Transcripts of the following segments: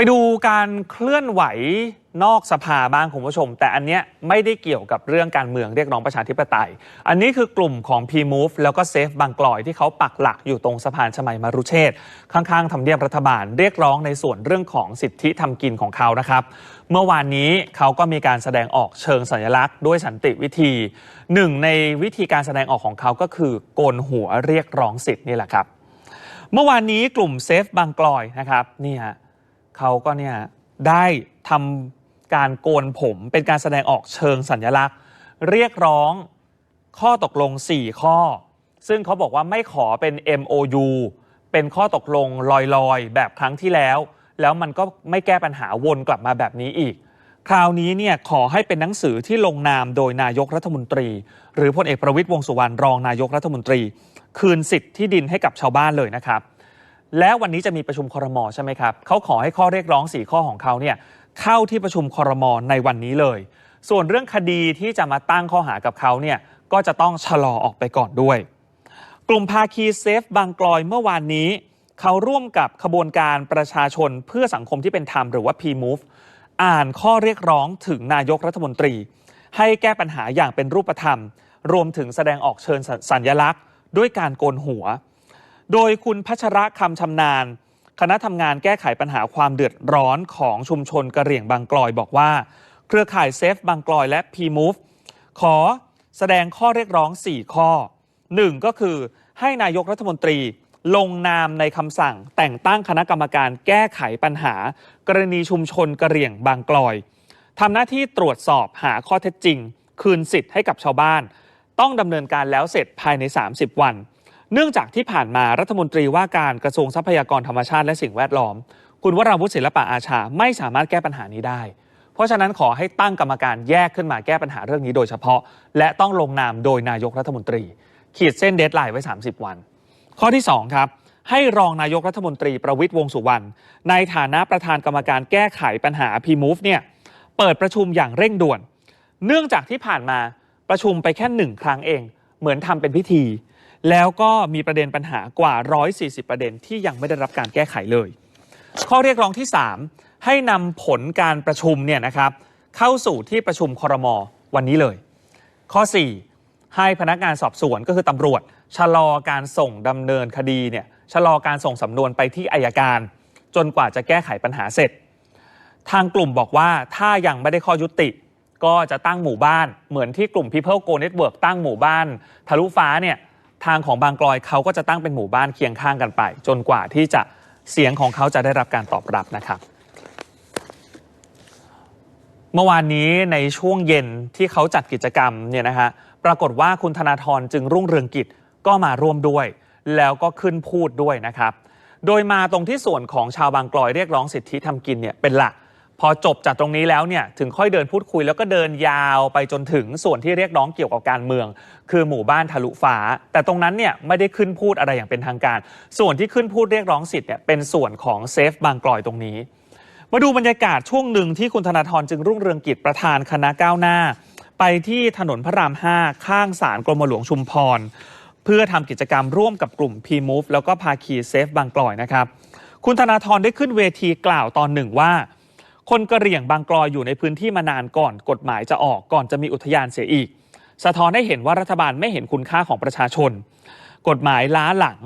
ไปดูการเคลื่อนไหวนอกสภาบ้างคุณผู้ชม แต่อันเนี้ยไม่ได้เกี่ยวกับเรื่องการเมืองเรียกร้องประชาธิปไตย อันนี้คือกลุ่มของ P-Move แล้วก็เซฟบางกลอยที่เขาปักหลักอยู่ตรงสะพานชมัยมรุเชษข้างๆทำเนียบรัฐบาลเรียกร้องในส่วนเรื่องของสิทธิทำกินของเขานะครับ เมื่อวานนี้เขาก็มีการแสดงออกเชิงสัญลักษณ์ด้วยสันติวิธีหนึ่งในวิธีการแสดงออกของเขาก็คือโกนหัวเรียกร้องสิทธิ์นี่แหละครับ เมื่อวานนี้กลุ่มเซฟบางกลอยนะครับนี่ฮะ เขาก็เนี่ยได้ทำการโกนผมเป็นการแสดงออกเชิงสัญลักษณ์ เรียกร้องข้อตกลง 4 ข้อ ซึ่งเขาบอกว่าไม่ขอเป็น MOU เป็นข้อตกลงลอยๆ แบบครั้งที่แล้ว แล้วมันก็ไม่แก้ปัญหาวนกลับมาแบบนี้อีก คราวนี้เนี่ยขอให้เป็นหนังสือที่ลงนามโดยนายกรัฐมนตรี หรือพลเอกประวิตยวงสุวรรณรองนายกรัฐมนตรี คืนสิทธิ์ที่ดินให้กับชาวบ้านเลยนะครับ แล้ววันนี้จะมีประชุมครมใช่ไหมครับเขาขอให้ข้อเรียกร้อง 4 ข้อของเขาเนี่ยเข้าที่ประชุมครมในวันนี้เลย ส่วนเรื่องคดีที่จะมาตั้งข้อหากับเขาเนี่ยก็จะต้องชะลอออกไปก่อนด้วย กลุ่มภาคีเซฟบางกลอยเมื่อวานนี้ เขาร่วมกับขบวนการประชาชนเพื่อสังคมที่เป็นธรรมหรือว่า P-Move อ่านข้อเรียกร้องถึงนายกรัฐมนตรี ให้แก้ปัญหาอย่างเป็นรูปธรรม รวมถึงแสดงออกเชิญสัญลักษณ์ ด้วยการโกนหัว โดยคุณพัชระคำชำนาญ คณะทำงานแก้ไขปัญหาความเดือดร้อนของชุมชนกระเหรี่ยงบางกลอยบอกว่า เครือข่ายเซฟบางกลอยและ P-Move ขอแสดงข้อเรียกร้อง 4 ข้อ 1. ก็คือให้นายกรัฐมนตรีลงนามในคำสั่งแต่งตั้งคณะกรรมการแก้ไขปัญหา กรณีชุมชนกระเหรี่ยงบางกลอยทำหน้าที่ตรวจสอบหาข้อเท็จจริง คืนสิทธิ์ให้กับชาวบ้าน ต้องดำเนินการแล้วเสร็จภายใน 30 วัน เนื่องจากที่ผ่านมารัฐมนตรีว่าการกระทรวงทรัพยากรธรรมชาติและสิ่งแวดล้อม คุณวราวุฒิศิลปะอาชาไม่สามารถแก้ปัญหานี้ได้ เพราะฉะนั้นขอให้ตั้งกรรมการแยกขึ้นมาแก้ปัญหาเรื่องนี้โดยเฉพาะ และต้องลงนามโดยนายกรัฐมนตรี ขีดเส้นเดทไลน์ไว้ 30 วัน ข้อที่2ครับให้รองนายกรัฐมนตรีประวิตยวงสุวรรณในฐานะประธานกรรมการแก้ไขปัญหา P-Move เนี่ยเปิดประชุมอย่างเร่งด่วน เนื่องจากที่ผ่านมาประชุมไปแค่หนึ่งครั้งเอง เหมือนทำเป็นพิธี แล้วก็มีประเด็นปัญหากว่า 140 ประเด็นที่ยังไม่ได้รับการแก้ไขเลย ข้อเรียกร้องที่ 3 ให้นำผลการประชุมเนี่ยนะครับเข้าสู่ที่ประชุมคอรมวันนี้เลย ข้อ 4 ให้พนักงานสอบสวนก็คือตำรวจ ชะลอการส่งดำเนินคดีเนี่ยชะลอการส่งสำนวนไปที่อายการ จนกว่าจะแก้ไขปัญหาเสร็จ ทางกลุ่มบอกว่าถ้ายังไม่ได้ข้อยุติ ก็จะตั้งหมู่บ้านเหมือนที่กลุ่ม People Go Network ตั้งหมู่บ้านทะลุฟ้าเนี่ย ทางของบางกลอยเขาก็จะตั้งเป็นหมู่บ้านเคียงข้างกันไป จนกว่าที่จะเสียงของเขาจะได้รับการตอบรับนะครับเมื่อวานนี้ในช่วงเย็นที่เขาจัดกิจกรรมเนี่ยนะฮะปรากฏว่าคุณธนาธรจึงรุ่งเรืองกิจก็มาร่วมด้วย แล้วก็ขึ้นพูดด้วยนะครับ โดยมาตรงที่ส่วนของชาวบางกลอยเรียกร้องสิทธิทำกินเนี่ยเป็นหลัก พอจบจากตรงนี้แล้วเนี่ยถึงค่อยเดินพูดคุยแล้วก็เดินยาวไปจนถึงส่วนที่เรียกร้องเกี่ยวกับการเมือง คือหมู่บ้านทะลุฟ้า แต่ตรงนั้นเนี่ยไม่ได้ขึ้นพูดอะไรอย่างเป็นทางการ ส่วนที่ขึ้นพูดเรียกร้องสิทธิ์เนี่ยเป็นส่วนของเซฟบางกลอยตรงนี้ มาดูบรรยากาศช่วงหนึ่งที่คุณธนาธรจึงรุ่งเรืองกิจประธานคณะก้าวหน้า ไปที่ถนนพระราม5ข้างศาลกรมหลวงชุมพรเพื่อทำกิจกรรมร่วมกับกลุ่ม P-Move แล้วก็ภาคีเซฟบางกลอยนะครับคุณธนาธรได้ขึ้นเวทีกล่าวตอนหนึ่งว่า คนกระเหรี่ยงบางกลอยอยู่ในพื้นที่มานานก่อนกฎหมายจะออกก่อนจะมีอุทยานเสียอีก สะท้อนให้เห็นว่ารัฐบาลไม่เห็นคุณค่าของประชาชน กฎหมายล้าหลัง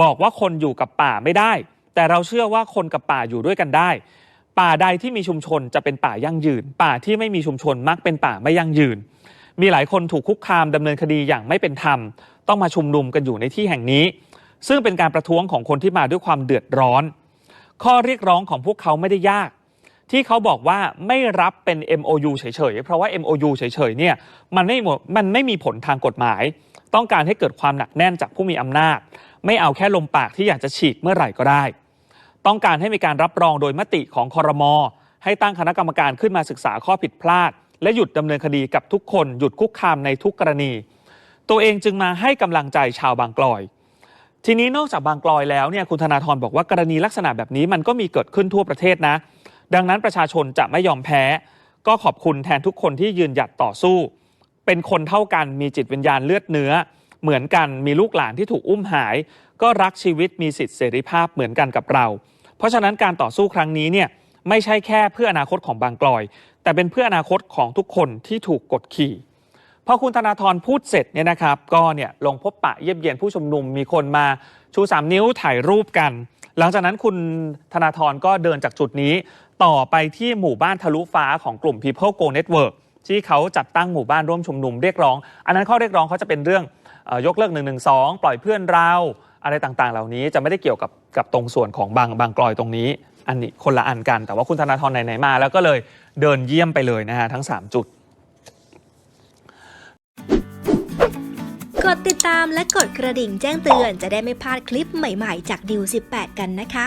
บอกว่าคนอยู่กับป่าไม่ได้ แต่เราเชื่อว่าคนกับป่าอยู่ด้วยกันได้ ป่าใดที่มีชุมชนจะเป็นป่ายั่งยืน ป่าที่ไม่มีชุมชนมักเป็นป่าไม่ยั่งยืน มีหลายคนถูกคุกคามดำเนินคดีอย่างไม่เป็นธรรม ต้องมาชุมนุมกันอยู่ในที่แห่งนี้ ซึ่งเป็นการประท้วงของคนที่มาด้วยความเดือดร้อน ข้อเรียกร้องของพวกเขาไม่ได้ยาก ที่เขาบอกว่าไม่รับเป็น MOU เฉยๆ เพราะว่า MOU เฉยๆเนี่ยมันไม่มดมันไม่มีผลทางกฎหมาย ต้องการให้เกิดความหนักแน่นจากผู้มีอำนาจ ไม่เอาแค่ลมปากที่อยากจะฉีกเมื่อไหร่ก็ได้ ต้องการให้มีการรับรองโดยมติของคอรมอให้ตั้งคณะกรรมการขึ้นมาศึกษาข้อผิดพลาด และหยุดดำเนินคดีกับทุกคนหยุดคุกคามในทุกกรณี ตัวเองจึงมาให้กำลังใจชาวบางกลอยทีนี้นอกจากบางกลอยแล้วเนี่ยคุณธนาธรบอกว่ากรณีลักษณะแบบนี้มันก็มีเกิดขึ้นทั่วประเทศนะ ดังนั้นประชาชนจะไม่ยอมแพ้ ก็ขอบคุณแทนทุกคนที่ยืนหยัดต่อสู้ เป็นคนเท่ากันมีจิตวิญญาณเลือดเนื้อ เหมือนกันมีลูกหลานที่ถูกอุ้มหาย ก็รักชีวิตมีสิทธิเสรีภาพเหมือนกันกับเรา เพราะฉะนั้นการต่อสู้ครั้งนี้เนี่ยไม่ใช่แค่เพื่ออนาคตของบางกลอย แต่เป็นเพื่ออนาคตของทุกคนที่ถูกกดขี่พอคุณธนาธรพูดเสร็จเนี่ยนะครับ ก็เนี่ยลงพบปะเยี่ยมเยียนผู้ชุมนุมมีคนมาชู 3 นิ้วถ่ายรูปกัน หลังจากนั้นคุณธนาธรก็เดินจากจุดนี้ ต่อไปที่หมู่บ้านทะลุฟ้าของกลุ่ม People Go Network ที่เขาจัดตั้งหมู่บ้านร่วมชุมนุมเรียกร้อง อันนั้นข้อเรียกร้องเขาจะเป็นเรื่องอยกเลิก1นึปล่อยเพื่อนเราอะไรต่างๆ เหล่านี้จะไม่ได้เกี่ยวกับกับตรงส่วนของบางบางกลอยตรงนี้ อันนี้คนละอันกัน แต่ว่าคุณธนาธรไหนๆมา แล้วก็เลยเดินเยี่ยมไปเลยนะฮะทั้งสามจุด กดติดตามและกดกระดิ่งแจ้งเตือนจะได้ไม่พลาดคลิปใหม่ๆ จากดิว18 กันนะคะ